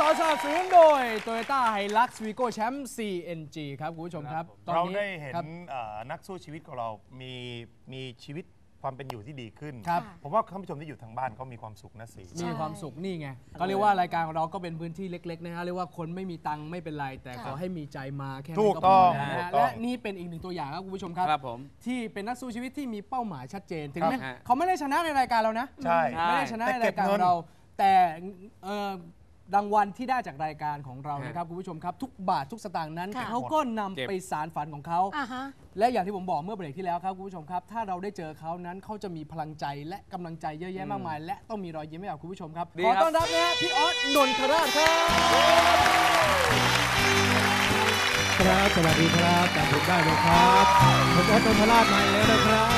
สสนับสนุนโดย Toyota Hilux Vigo Champ CNG ครับคุณผู้ชมครับตอนเรานี้ได้เห็นครับ เอ่อนักสู้ชีวิตของเรามีมีชีวิตความเป็นอยู่ที่ดีขึ้น ครับ ผมว่าท่านผู้ชมที่อยู่ทางบ้านเขามีความสุขนะสี มีความสุขนี่ไงก็เรียกว่ารายการของเราก็เป็นพื้นที่เล็ก ๆ นะฮะเรียกว่าคนไม่มีตังค์ไม่เป็นไร แต่ขอให้มีใจมาแค่ถูนี้กก็พต้อองนะถูฮะกต้อง และนี่เป็นอีกหนึ่งตัวอย่างครับคุณผู้ชมครับ ครับผมที่เป็นนักสู้ชีวิตที่มีเป้าหมายชัดเจนถึงครับแม้ฮะ เขาไม่ได้ชนะในรายการเรานะ ใช่ ไม่ได้ชนะในแต่เก็ราบยการเงิขนองเรา แต่เอ่อ รางวัลที่ได้จากรายการของเราฮะนะครับคุณผู้ชมครับ ทุกบาททุกสตางค์นั้น ค่ะเขาก็นำเก็บไปสารฝันของเขา อ่าฮะ และอย่างที่ผมบอกเมื่อเบรกที่แล้วครับคุณผู้ชมครับ ถ้าเราได้เจอเขานั้นเขาจะมีพลังใจและกำลังใจเยอะแยะมากมาย และต้องมีรอยยิ้มให้กับคุณผู้ชมครับดีขอครับต้อนรับนะฮะพี่ออสนนทราชครับครับสวัสดีครับจำผมได้ไหมครับผมออสนนทราชมาอีกแล้วนะครับ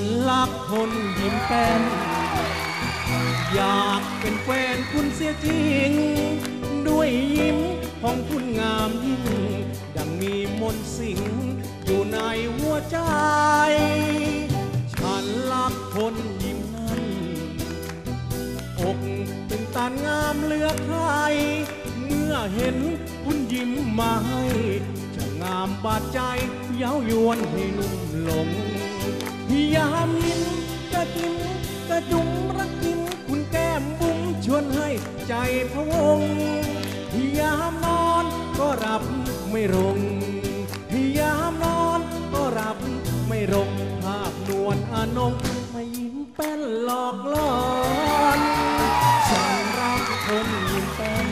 ฉันรักคนยิ้มแป้น อยากเป็นแฟนคุณเสียจริง ด้วยยิ้มของคุณงามยิ่ง ดังมีมนต์สิงอยู่ในหัวใจ ฉันรักคนยิ้มนั้นอกตึงตันงามเลือใคร เมื่อเห็นคุณยิ้มมาให้ จะงามบาดใจเย้ายวนให้นุ่มหลง ยามยิ้มก็จิ้มก็จุ่มรักยิ้มคุณแก้มบุ้มชวนให้ใจพะวงยามนอนก็รับไม่ลงยามนอนก็รับไม่ลงภาพนวลอนงไมายิ้มแป้นหลอกล่อนฉันรักคนยิ้มแป้น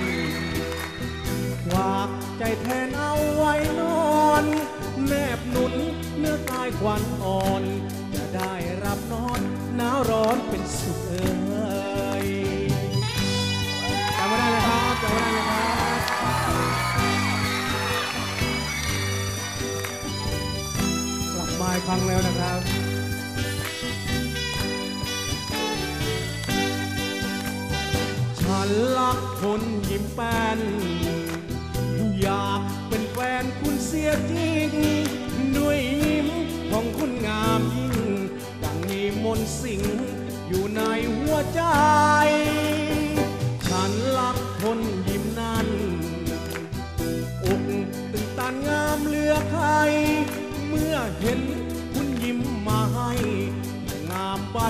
ฝากใจแทน งแล้วนะครับฉันรักคนยิ้มแป้น อยากเป็นแฟนคุณเสียจริง ด้วยยิ้มของคุณงามยิ่ง ดังมีมนสิงอยู่ในหัวใจ ฉันรักคนยิ้มนั้นอกตึงตันงามเหลือใคร เมื่อเห็น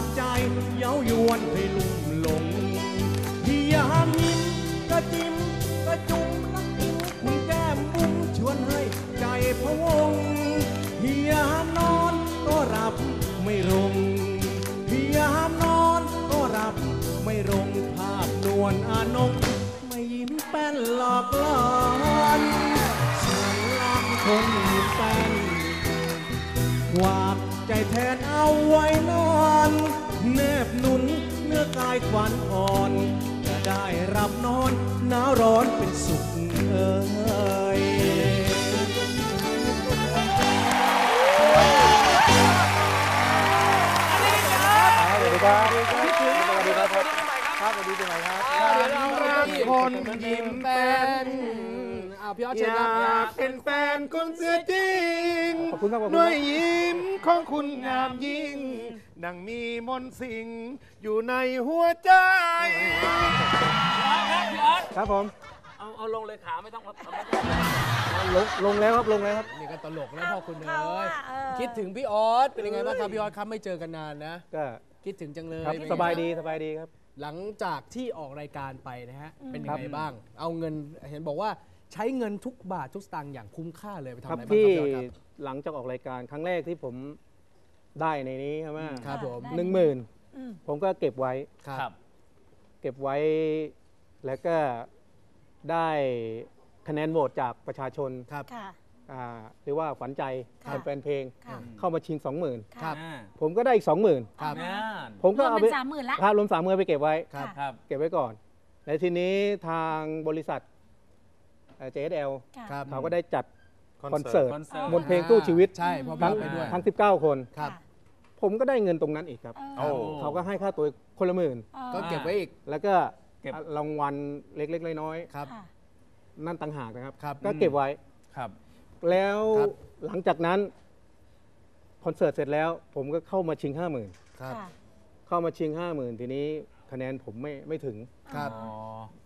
ดใจเย้ายวนให้ลุ่มหลงที่ยามยิ้มก็จิ้มก็จุ่มรักยิ้มคุณแก้มบุ้มชวนให้ใจพะวงที่ยามนอนก็รับไม่ลงที่ยามนอนก็รับไม่ลงภาพนวลอานงไม่ยิ้มแป้นหลอกล่อนฉันรักคนยิ้มแป้นวากใจแทนเอาไว้ เนื้ควันอ่อนจะได้รับนอนหนาวร้อนเป็นสุขเอ่ยสวัสดีครับสวัสดีครับครับสวัสดีปีใหม่ครับเดี๋ยวเรารักคนยิ้มเป็น อ้าวพี่ออสอเชิญยครับากเป็นแฟนคนเสียจริงขอบคุณครับขอบคุณครับ ด้วยยิ้มของคุณงามยิ่ง ดังมีมนต์สิงอยู่ในหัวใจ ครับผมเอาเอาลงเลยขาไม่ต้องเอาไม่ลงลงแล้วครับลงแล้วครับนี่ก็ตลกแล้วพ่อคุณเอ๋เขายอะเออ คิดถึงพี่ออสเป็นยังไงบ้างครับพี่ออสครับไม่เจอกันนานนะ ก็คิดถึงจังเลยครับเป็นไงสบายดีสบายดีครับ หลังจากที่ออกรายการไปนะฮะเป็นยัครังบไงบ้าง เอาเงินเห็นบอกว่า ใช้เงินทุกบาททุกสตางค์อย่างคุ้มค่าเลยไปทำครัอะบไรบ้างที่ครับพี่ออสครับหลังจากออกรายการครั้งแรกที่ผมได้ในนี้ใช่ไหมครับผมหนึ่งหมื่นอืม ผมก็เก็บไว้ ครับ เก็บไว้แล้วก็ได้คะแนนโหวตจากประชาชนครับ ค่ะ อ่าหรือว่าฝันใจค่ะ แฟนเพลง ค่ะ เข้ามาชิง 20,000 ครั บ อ่าผมก็ได้อีก 20,000 ครับ น่าผมก็รวมเอาเป็ไปนสามหมื่นละค่ารวมสามมือไปเก็บไว้ ครับ ครับ เก็บไว้ก่อน และทีนี้ทางบริษัท เอ่อ JSL ค่ะครับ เขาก็ได้จัดคอนคอนเสิเสิร์ร์ตตคอนเสิร์ต มนต์เพลงตู้ชีวิตใช่เพราะพี่ทั้องอสไปด้วย ทั้ง 19 คน ครับ ผมก็ได้เงินตรงนั้นอีกครับเอโอ้อเขาก็ให้ค่าตัวคนละหมื่นเออก็เก็บไว้อีกแล้วก็เก็บ รางวัลเล็กๆน้อยครับค่ะๆนั่นต่างหากนะครับ ครับก็เก็บไว้ ครับ แล้วครับ หลังจากนั้นคอนเสิร์ตเสร็จแล้ว ผมก็เข้ามาชิง 50,000 ครับค่ะเข้ามาชิงห้าหมื่นทีนี้คะแนนผมไม่ไม่ถึง ครับ อ๋อ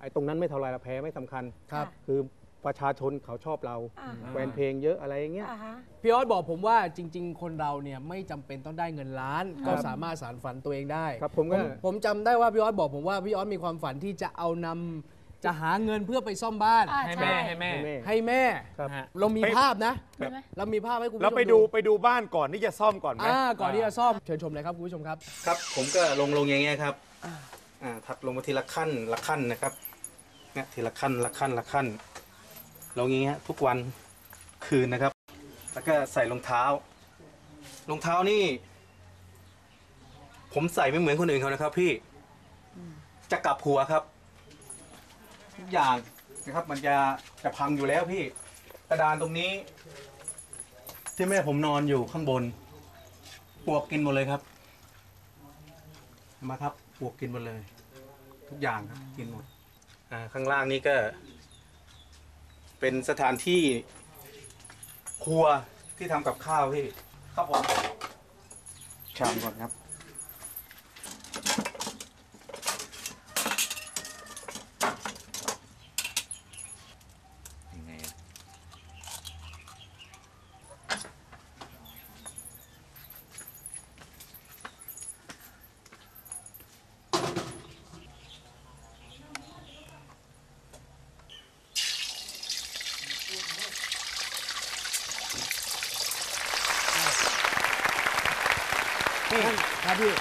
ไอ้ตรงนั้นไม่เท่าไรละแพ้ไม่สำคัญ ครับ คือ ประชาชนเขาชอบเราอ่า แฟนเพลงเยอะอะไรอย่างเงี้ย อ่าฮะ พี่ออสบอกผมว่าจริง ๆ คนเราเนี่ยไม่จำเป็นต้องได้เงินล้าน ก็สามารถสารฝันตัวเองได้ครับผมก็ ผมจำได้ว่าพี่ออสบอกผมว่าพี่ออสมีความฝันที่จะเอานำจะหาเงินเพื่อไปซ่อมบ้าน อ่า ให้ใช่แม่ให้แม่ให้แม่ ให้แม่ ครับ ฮะ เรามีไปภาพนะเห็นไหม เรามีภาพให้คุณผู้ชมเราไปดูไปดูบ้านก่อนที่จะซ่อมก่อนไหม อ่าก่อนที่จะซ่อมเชิญชมเลยครับคุณผู้ชมครับ ครับผมก็ลงลงอย่างเงี้ยครับ อ่าถัดลงมาทีละขั้นละขั้นนะครับเนี่ยทีละขั้นละขั้นละขั้น ลงอย่างเงี้ยทุกวันคืนนะครับ แล้วก็ใส่รองเท้ารองเท้านี่ ผมใส่ไม่เหมือนคนอื่นเขานะครับ พี่จะกลับหัวครับทุกอย่างนะครับ มันจะจะพังอยู่แล้วพี่กระดานตรงนี้ ที่แม่ผมนอนอยู่ข้างบนปวกกินหมดเลยครับ มาครับปวกกินหมดเลย ทุกอย่างครับกินหมดอ่าข้างล่างนี่ก็ เป็นสถานที่ครัวที่ทำกับข้าวพี่ครับผมชามก่อนครับ ครับพี่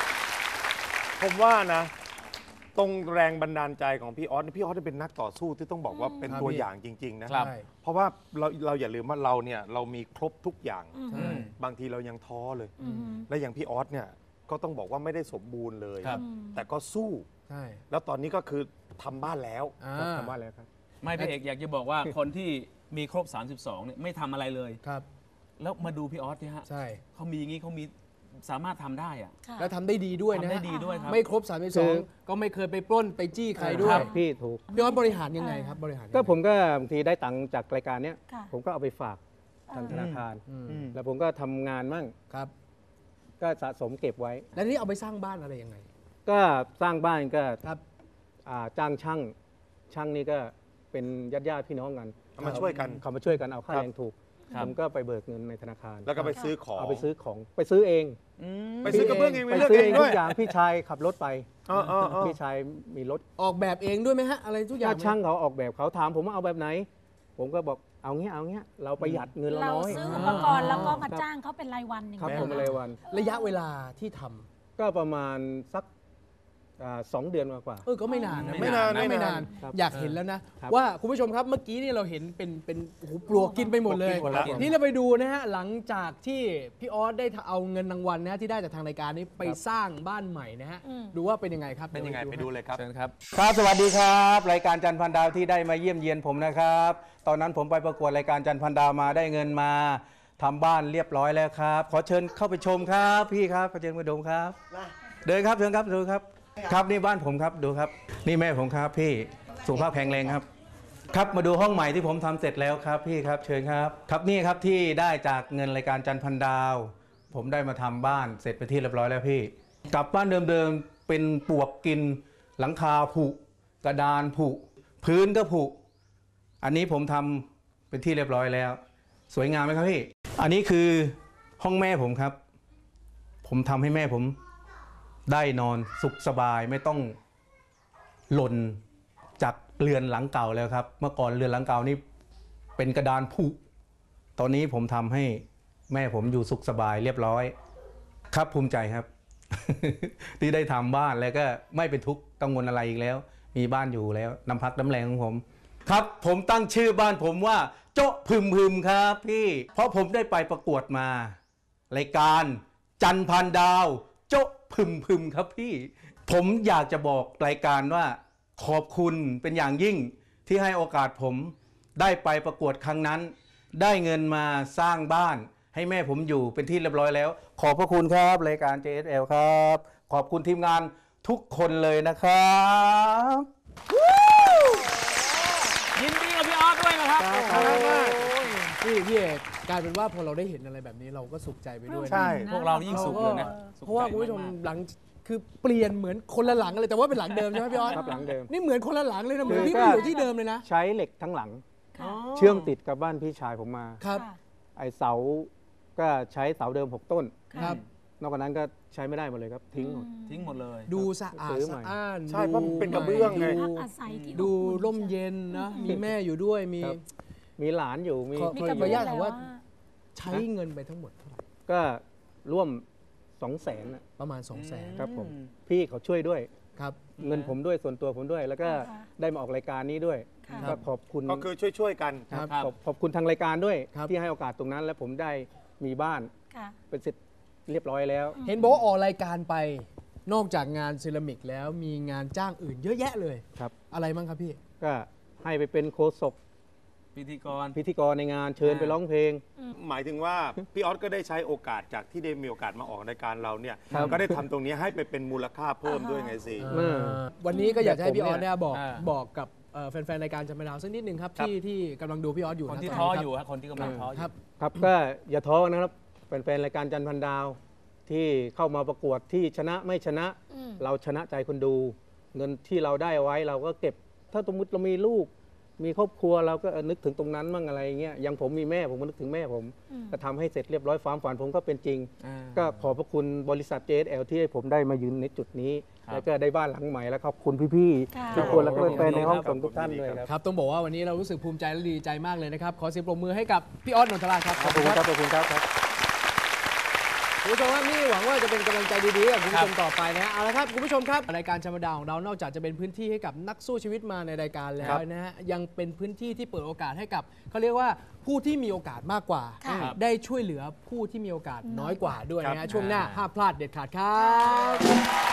ผมว่านะ ตรงแรงบันดาลใจของพี่ออสพี่ออสเป็นนักต่อสู้ที่ต้องบอกว่าเป็นครับตัวพี่อย่างจริง ๆ นะใช่เพราะว่าเราเราอย่าลืมว่าเราเนี่ยเรามีครบทุกอย่างอืมใช่ บางทีเรายังท้อเลยอืมและอย่างพี่ออสเนี่ยก็ต้องบอกว่าไม่ได้สมบูรณ์เลย ครับ แต่ก็สู้ ใช่ แล้วตอนนี้ก็คือทำบ้านแล้วอ่า ทำบ้านแล้วครับ ไม่พี่เอกอยากจะบอกว่าคนที่มีครบ 32เนี่ยไม่ทำอะไรเลย ครับ แล้วมาดูพี่ออสเนี่ยฮะใช่ เขามีอย่างนี้เขามี สามารถทำได้อะค่ะ แล้วทำได้ดีด้วยนะทำได้ฮะดีด้วยครับ ไม่ครบ คือ 32 ก็ไม่เคยไปปล้นไปจี้ใครด้วคยรับพี่ถูก พี่ออสบริหารยังไงครับบริหารยังไงก็ผมก็บางทีได้ตังค์จากรายการเนี้ยค่ะ ผมก็เอาไปฝากทางธนาคารอืม แล้วผมก็ทำงานมั่งครับ ก็สะสมเก็บไว้ แล้วนี่เอาไปสร้างบ้านอะไรยังไงก็สร้างบ้านก็ครับ อ่าจ้างช่างช่างนี่ก็เป็นญาติญาติๆพี่น้องกันเอามาช่วยกัน เขามาช่วยกันเอาค่าครับ แรงถูก ครับ ผมก็ไปเบิกเงินในธนาคารแล้วก็ไปซื้อของเอาไปซื้อของไปซื้อเองไปซื้อกระเบื้องเองไปไปเลือกซื้อเอเองงด้ทุวยกอย่างพี่ชายขับรถไปอ๋ออ๋ออ๋อพี่ชายมีรถออกแบบเองด้วยไหมฮะ อะไรทุกอย่างถ้าช่างเขาออกแบบเขาถามผมว่าเอาแบบไหน ผมก็บอกเอาเงี้ยเอาเงี้ยเราประหยัดเงินเราเราน้อย ซื้ออุปกรณ์แล้วก็มาจ้างเขาเป็นรายวันอย่างครับเงี้ยผมอะไรวัน ระยะเวลาที่ทำก็ประมาณสัก อ่าสองเดือนกว่า เออก็ไม่นานนะไม่นานไม่ไม่นานานครับอยากเห็นแล้วนะ ครับว่าคุณผู้ชมครับเมื่อกี้นี่เราเห็นเป็นเป็นโอ้โหปลวกกินไปหมดเลย ปลวกกินหมดแล้วนี่เราไปดูนะฮะหลังจากที่พี่ออสได้เอาเงินรางวัลนะฮะที่ได้จากทางรายการนี้ไปสร้างบ้านใหม่นะฮะดูว่าเป็นยังไงครับเป็นยังไงไปดูเลยครับ เชิญครับ ครับสวัสดีครับ รายการจันทร์พันดาวที่ได้มาเยี่ยมเยียนผมนะครับ ตอนนั้นผมไปประกวดรายการจันทร์พันดาวมาได้เงินมาทำบ้านเรียบร้อยแล้วครับ ขอเชิญเข้าไปชมครับ พี่ครับขอเชิญมาดมครับ เดินครับเชิญครับดูครับ ครับนี่บ้านผมครับดูครับ นี่แม่ผมครับพี่สุขภาพแข็งแรงครับ ครับมาดูห้องใหม่ที่ผมทำเสร็จแล้วครับพี่ครับเชิญครับ ครับนี่ครับที่ได้จากเงินรายการจันพันดาว ผมได้มาทำบ้านเสร็จไปที่เรียบร้อยแล้วพี่กลับบ้านเดิมๆเป็นปลวกกิน หลังคาผุกระดานผุพื้นก็ผุอันนี้ผมทำเป็นที่เรียบร้อยแล้ว สวยงามไหมครับพี่ อันนี้คือห้องแม่ผมครับ ผมทำให้แม่ผม ได้นอนสุขสบายไม่ต้องหล่นจากเรือนหลังเก่าแล้วครับ เมื่อก่อนเรือนหลังเก่านี่เป็นกระดานผุ ตอนนี้ผมทำให้แม่ผมอยู่สุขสบายเรียบร้อย ครับภูมิใจครับ ที่ได้ทำบ้านแล้วก็ไม่เป็นทุกข์กังวลอะไรอีกแล้ว มีบ้านอยู่แล้วน้ำพักน้ำแรงของผม ครับ ผมตั้งชื่อบ้านผมว่าโจ๊ะพึมพึมครับพี่ เพราะผมได้ไปประกวดมารายการจันพันดาว โจ๊ะ พึมพึมครับพี่ ผมอยากจะบอกรายการว่า ขอบคุณเป็นอย่างยิ่งที่ให้โอกาสผมได้ไปประกวดครั้งนั้น ได้เงินมาสร้างบ้าน ให้แม่ผมอยู่เป็นที่เรียบร้อยแล้ว ขอบพระคุณครับรายการ JSL ครับ ขอบคุณทีมงานทุกคนเลยนะครับยินดีกับพี่ออสด้วยนะครับ พี่พี่เอกกลายเป็นว่าพอเราได้เห็นอะไรแบบนี้เราก็สุขใจไปด้วยนะ ใช่ พวกเรายิ่งสุขเลยนะเพราะว่าคุณผู้ชมหลังคือเปลี่ยนเหมือนคนละหลังเลยแต่ว่าเป็นหลังเดิมใช่ไหมพี่ออสครับหลังเดิม นี่เหมือนคนละหลังเลยนะเหมือนคือพี่ก็ไม่อยู่ที่เดิมเลยนะใช้เหล็กทั้งหลังค่ะเชื่อมติดกับบ้านพี่ชายผมมา ครับค่ะไอเสาก็ใช้เสาเดิม 6 ต้นครับ นอกจากนั้นก็ใช้ไม่ได้หมดเลยครับ ทิ้งหมด ทิ้งหมดเลย ดูสะอาดซื้อใหม่ สะอ้านใช่เพราะเป็นกระเบื้องไง ดูพักอาศัยที่ดูอบอุ่นร่มเย็นนะมีแม่อยู่ด้วยมีครับ มีหลานอยู่มีขอมีขอกระอเบื้นุองญาตแล้ถามวว่าอะใช้เงินไปทั้งหมดเท่าไหร่ก็ร่วม2 0 0แสนน่ะ ประมาณ2 0 0แสนครับผม พี่เขาช่วยด้วยครับ เงินผมด้วยส่วนตัวผมด้วย แล้วก็ค่ะได้มาออกรายการนี้ด้วยค่ะ ก็ขอบคุณก็คือช่วยๆกันครับ ขอบขอบคุณทางรายการด้วย ครับ ที่ให้โอกาสตรงนั้น และผมได้มีบ้านค่ะ เป็นเสร็จเรียบร้อยแล้ว เห็นบอกว่าออกรายการไปนอกจากงานเซรามิกแล้วมีงานจ้างอื่นเยอะแยะเลย ครับ อะไรบ้างครับพี่ ก็ให้ไปเป็นโคศก พิธีกร พิธีกรในงานเชิญไปร้องเพลง หมายถึงว่า พี่ออสก็ได้ใช้โอกาสจากที่ได้มีโอกาสมาออกรายการเราเนี่ย ครับ ก็ได้ทำตรงนี้ให้ไปเป็นมูลค่าเพิ่มด้วยไงสิ เออ วันนี้ก็อยากจะให้พี่ออสเนี่ยบอกอ่า บอกกับเอ่อแฟนๆรายการจำเป็นดาวสักนิดหนึ่งครับครับ ที่ที่กำลังดูพี่ออสอยู่คนที่รับท้ออยู่ฮะคนที่กำลังท้ออครัยู่บครับก็อย่าท้อนะครับแฟนๆรายการจันทร์พันดาวที่เข้ามาประกวดที่ชนะไม่ชนะ อืม เราชนะใจคนดู เงินที่เราได้ไว้เราก็เก็บ ถ้าสมมติเรามีลูก มีครอบครัวเราก็เออนึกถึงตรงนั้นมั่งอะไรเงี้ยอย่างผมมีแม่ผมก็นึกถึงแม่ผมอืมก็ทำให้เสร็จเรียบร้อยความฝันผมก็เป็นจริงอ่าก็ขอบพระคุณบริษัท JSL ที่ให้ผมได้มายืนในจุดนี้ครับแล้วก็ได้บ้านหลังใหม่แล้วขอบคุณพี่ค่ะๆทุกคนแล้วก็แฟนๆในห้องครัส่บงทุกท่านด้วยครับครับต้องบอกว่าวันนี้เรารู้สึกภูมิใจและดีใจมากเลยนะครับขอเสียงปรบมือให้กับพี่ออสนนทราชครับขอบคุณครับขอบคุณครับ ครับคุณผู้ชมครับนี่หวังว่าจะเป็นกำลังใจดีๆกับคุณผู้ชมต่อไปนะฮะเอาละครับคุณผู้ชมครับรายการชมดาวของเรานอกจากจะเป็นพื้นที่ให้กับนักสู้ชีวิตมาในรายการแล้ครัวบนะฮะยังเป็นพื้นที่ที่เปิดโอกาสให้กับเขาเรียกว่าผู้ที่มีโอกาสมากกว่าค่ะได้ช่วยเหลือผู้ที่มีโอกาสน้อยกว่าด้วยนะครัฮะบ ช่วงหน้าห้ามพลาดเด็ดขาดครับ